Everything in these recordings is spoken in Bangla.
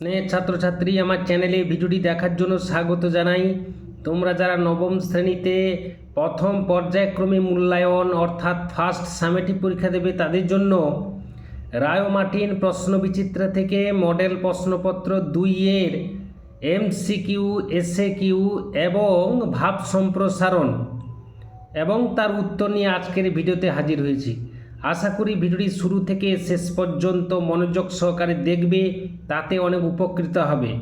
স্নেহের ছাত্রছাত্রী, আমার চ্যানেলে ভিডিওটি দেখার জন্য স্বাগত জানাই। তোমরা যারা নবম শ্রেণীতে প্রথম পর্যায়ক্রমে মূল্যায়ন অর্থাৎ ফার্স্ট সামেটিভ পরীক্ষা দেবে তাদের জন্য রায় মার্টিন প্রশ্ন বিচিত্রা থেকে মডেল প্রশ্নপত্র দুই এর এমসিকিউ এসএ কিউ এবং ভাব সম্প্রসারণ এবং তার উত্তর নিয়ে আজকের ভিডিওতে হাজির হয়েছি। আশা করি ভিডিওটি শুরু থেকে শেষ পর্যন্ত মনোযোগ সহকারে দেখবে, তাতে অনেক উপকৃত হবে।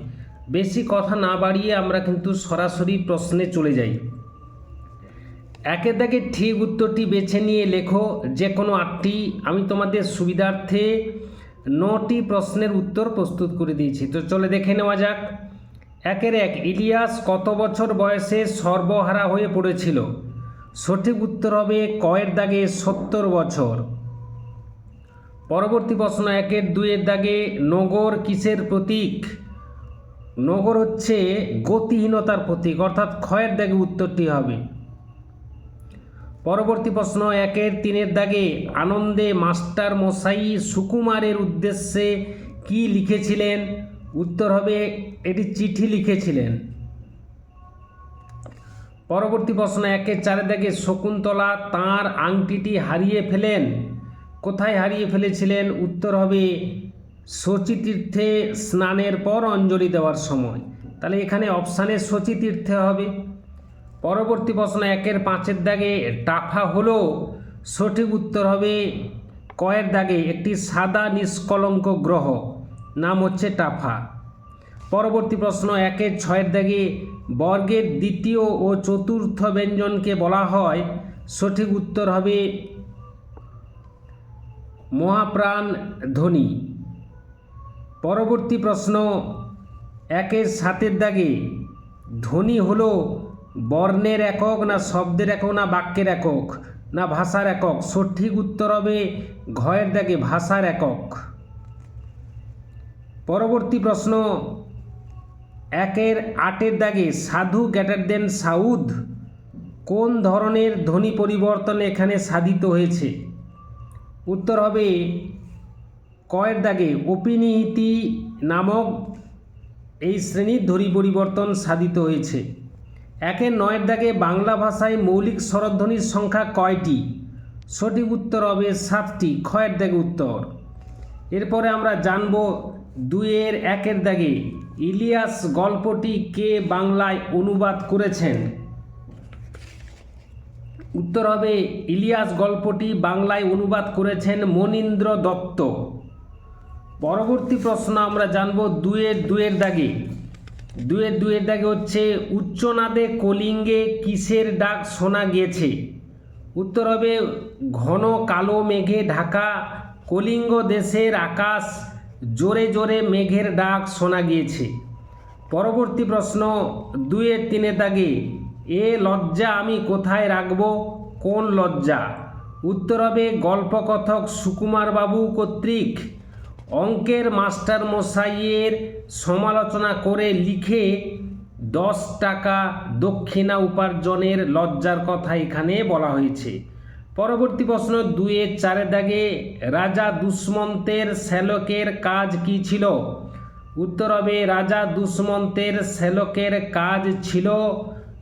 বেশি কথা না বাড়িয়ে আমরা কিন্তু সরাসরি প্রশ্নে চলে যাই। একে দাগে ঠিক উত্তরটি বেছে নিয়ে লেখো যে কোনো আটটি। আমি তোমাদের সুবিধার্থে নটি প্রশ্নের উত্তর প্রস্তুত করে দিয়েছি। তো চলে দেখে নেওয়া যাক। একের এক, ইলিয়াস কত বছর বয়সে সর্বহারা হয়ে পড়েছিল? সঠিক উত্তর হবে কয়ের দাগে সত্তর বছর। পরবর্তী প্রশ্ন একের দুইয়ের দাগে নগর কিসের প্রতীক? নগর হচ্ছে গতিহীনতার প্রতীক, অর্থাৎ ক্ষয়ের দাগে উত্তরটি হবে। পরবর্তী প্রশ্ন একের তিনের দাগে আনন্দে মাস্টার মশাই সুকুমারের উদ্দেশ্যে কি লিখেছিলেন? উত্তর হবে, এটি চিঠি লিখেছিলেন। পরবর্তী প্রশ্ন একের চারের দাগে শকুন্তলা তাঁর আংটিটি হারিয়ে ফেলেন। কোথায় হারিয়ে ফেলেছিলেন? উত্তর হবে শচীতীর্থে স্নানের পর অঞ্জলি দেওয়ার সময়। তাহলে এখানে অপশানে শচীতীর্থে হবে। পরবর্তী প্রশ্ন, একের পাঁচের দাগে টাফা হলো। সঠিক উত্তর হবে কয়ের দাগে, একটি সাদা নিষ্কলঙ্ক গ্রহ। নাম হচ্ছে টাফা। পরবর্তী প্রশ্ন, একের ছয়ের দাগে বর্গের দ্বিতীয় ও চতুর্থ ব্যঞ্জনকে বলা হয়। সঠিক উত্তর হবে মহাপ্রাণ ধ্বনি পরবর্তী প্রশ্ন, একের সাতের দাগে ধ্বনি হলো বর্ণের একক না শব্দের একক না বাক্যের একক না ভাষার একক? সঠিক উত্তর হবে ঘয়ের দাগে ভাষার একক। পরবর্তী প্রশ্ন, একের আটের দাগে সাধু গ্যাটার দেন সাউদ কোন ধরনের ধ্বনি পরিবর্তন এখানে সাধিত হয়েছে? উত্তর হবে কয়ের দাগে অপিনিহিতি নামক এই শ্রেণির ধরি পরিবর্তন সাধিত হয়েছে। একের নয়ের দাগে বাংলা ভাষায় মৌলিক স্বরধ্বনির সংখ্যা কয়টি? সঠিক উত্তর হবে সাতটি, ক্ষয়ের দাগে উত্তর। এরপরে আমরা জানব দুইয়ের একের দাগে ইলিয়াস গল্পটি কে বাংলায় অনুবাদ করেছেন? উত্তর হবে, ইলিয়াস গল্পটি বাংলায় অনুবাদ করেছেন মনীন্দ্র দত্ত। পরবর্তী প্রশ্ন আমরা জানব দুয়ের দুয়ের দাগে। দুয়ের দুয়ের দাগে হচ্ছে, উচ্চনাদে কলিঙ্গে কিসের ডাক শোনা গিয়েছে? উত্তর হবে, ঘন কালো মেঘে ঢাকা, কলিঙ্গ দেশের আকাশ, জোরে জোরে মেঘের ডাক শোনা গিয়েছে। পরবর্তী প্রশ্ন, দুয়ের তিনের দাগে এ লজ্জা আমি কোথায় রাখব? কোন লজ্জা? উত্তর হবে গল্পকথক সুকুমার বাবু কর্তৃক। অঙ্কের মাস্টার মশাইয়ের সমালোচনা করে লিখে দশ টাকা দক্ষিণা উপার্জনের লজ্জার কথা এখানে বলা হয়েছে। পরবর্তী প্রশ্ন দুয়ের চারের দাগে, রাজা দুষ্মন্তের শ্যালকের কাজ কি ছিল? উত্তর হবে, রাজা দুষ্মন্তের শ্যালকের কাজ ছিল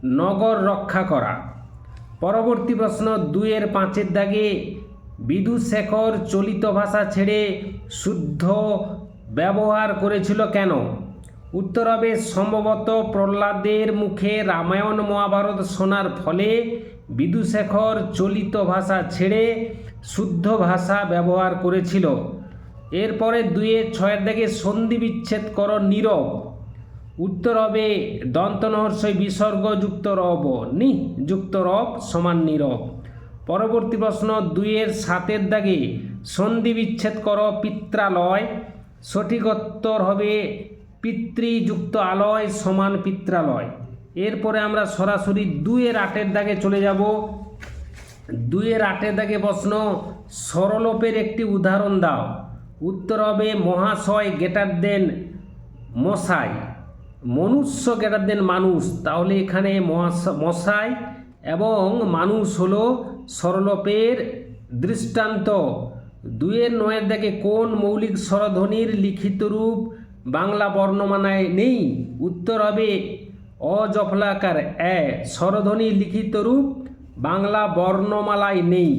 নগর রক্ষা করা। পরবর্তী প্রশ্ন দুইয়ের পাঁচের দাগে বিদুশেখর চলিত ভাষা ছেড়ে শুদ্ধ ব্যবহার করেছিল কেন? উত্তর হবে, সম্ভবত প্রহ্লাদের মুখে রামায়ণ মহাভারত শোনার ফলে বিদুশেখর চলিত ভাষা ছেড়ে শুদ্ধ ভাষা ব্যবহার করেছিল। এরপরে দুইয়ের ছয়ের দিকে সন্ধি বিচ্ছেদ কর নীরব। উত্তর হবে দন্তনহর্ষই বিসর্গযুক্ত রব, নি, যুক্ত রব সমান নীরব। পরবর্তী প্রশ্ন, দুইয়ের সাতের দাগে সন্ধি বিচ্ছেদ কর, পিত্রালয়। সঠিক উত্তর হবে, পিতৃযুক্ত আলয় সমান পিত্রালয়। এরপরে আমরা সরাসরি দুইয়ের আটের দাগে চলে যাব। দুইয়ের আটের দাগে প্রশ্ন, সরলোপের একটি উদাহরণ দাও। উত্তর হবে, মহাশয় গেটার দেন মশাই। মনুষ্য গেটার দেন মানুষ, তাহলে এখানে মশাই এবং মানুষ হলো সরলোপের দৃষ্টান্ত। দুইয়ের নয়ের দাগে কোন মৌলিক স্বরধ্বনির লিখিত রূপ বাংলা বর্ণমানায় নেই? উত্তর হবে অজফলাকার এ, স্বরধ্বনি লিখিত রূপ বাংলা বর্ণমালায় নেই।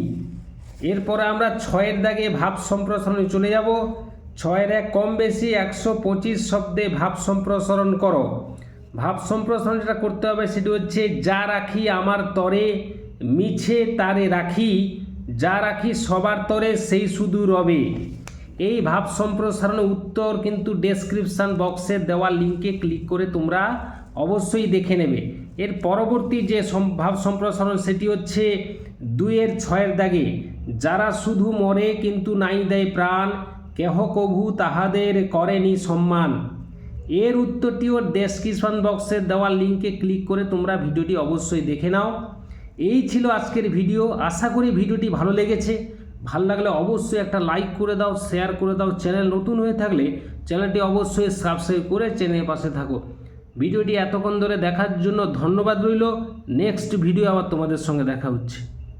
এরপরে আমরা ছয়ের দাগে ভাব সম্প্রসারণে চলে যাব। ছয়ের এক কম বেশি একশো পঁচিশ শব্দে ভাব সম্প্রসারণ করো। ভাব সম্প্রসারণ যেটা করতে হবে সেটি হচ্ছে, যা রাখি আমার তরে, মিছে তারে রাখি। যা রাখি সবার তরে, সেই শুধু রবে। এই ভাব সম্প্রসারণের উত্তর কিন্তু ডেসক্রিপশান বক্সে দেওয়া লিঙ্কে ক্লিক করে তোমরা অবশ্যই দেখে নেবে। এর পরবর্তী যে ভাব সম্প্রসারণ সেটি হচ্ছে, দুইয়ের ছয়ের দাগে, যারা শুধু মরে কিন্তু নাই দেয় প্রাণ কেহ তাহাদের করেনি সম্মান। এর উত্তরটিও ডেসক্রিপশন বক্সে দেওয়া লিঙ্কে ক্লিক করে তোমরা ভিডিওটি অবশ্যই দেখে নাও। এই ছিল আজকের ভিডিও। আশা করি ভিডিওটি ভালো লেগেছে। ভালো লাগলে অবশ্যই একটা লাইক করে দাও, শেয়ার করে দাও। চ্যানেল নতুন হয়ে থাকলে চ্যানেলটি অবশ্যই সাবস্ক্রাইব করে চ্যানেলের পাশে থাকো। ভিডিওটি এতক্ষণ ধরে দেখার জন্য ধন্যবাদ রইল। নেক্সট ভিডিও আবার তোমাদের সঙ্গে দেখা হচ্ছে।